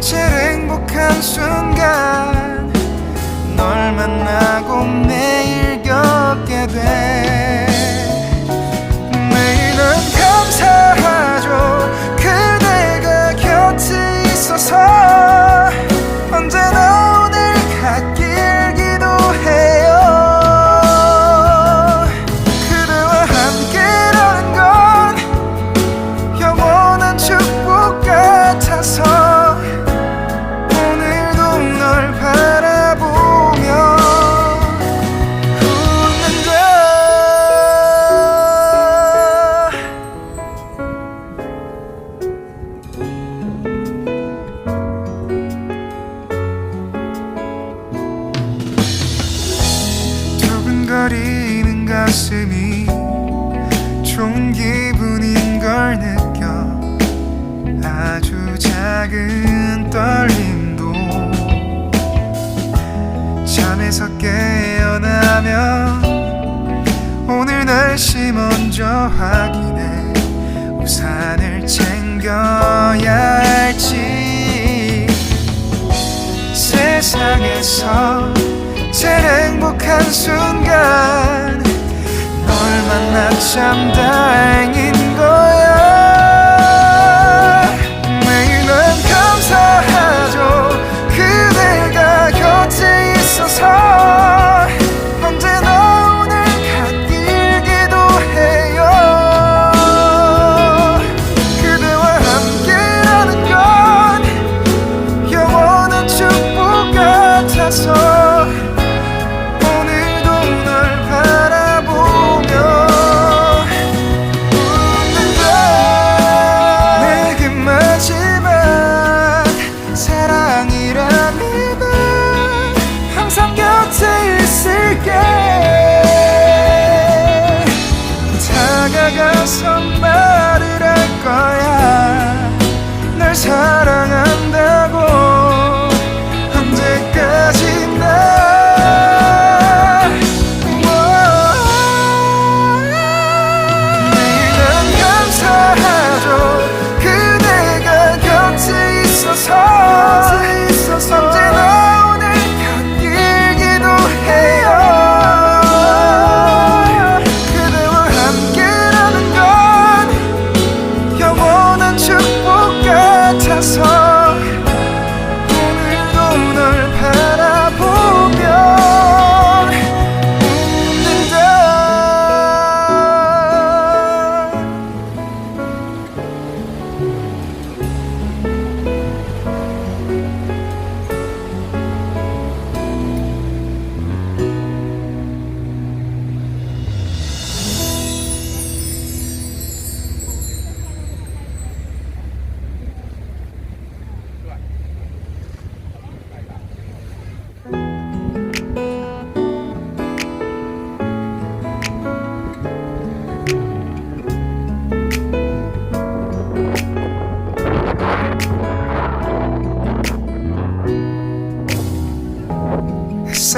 제일 행복한 순간 널 만나고 매일 확인해. 우산을 챙겨야 할지. 세상에서 제일 행복한 순간 널 만나 참 다행인 거야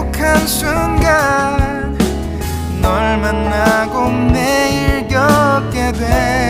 행복한 순간 널 만나고 매일 겪게 돼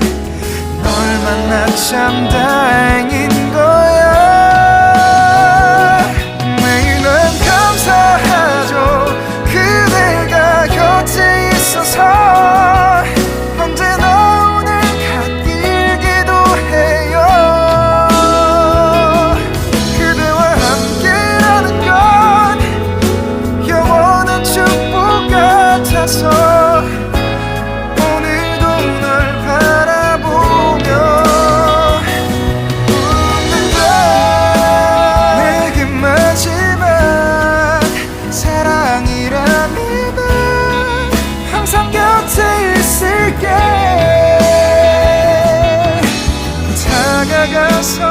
만나 참 다행인 거 다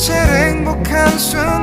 제일 행복한 순간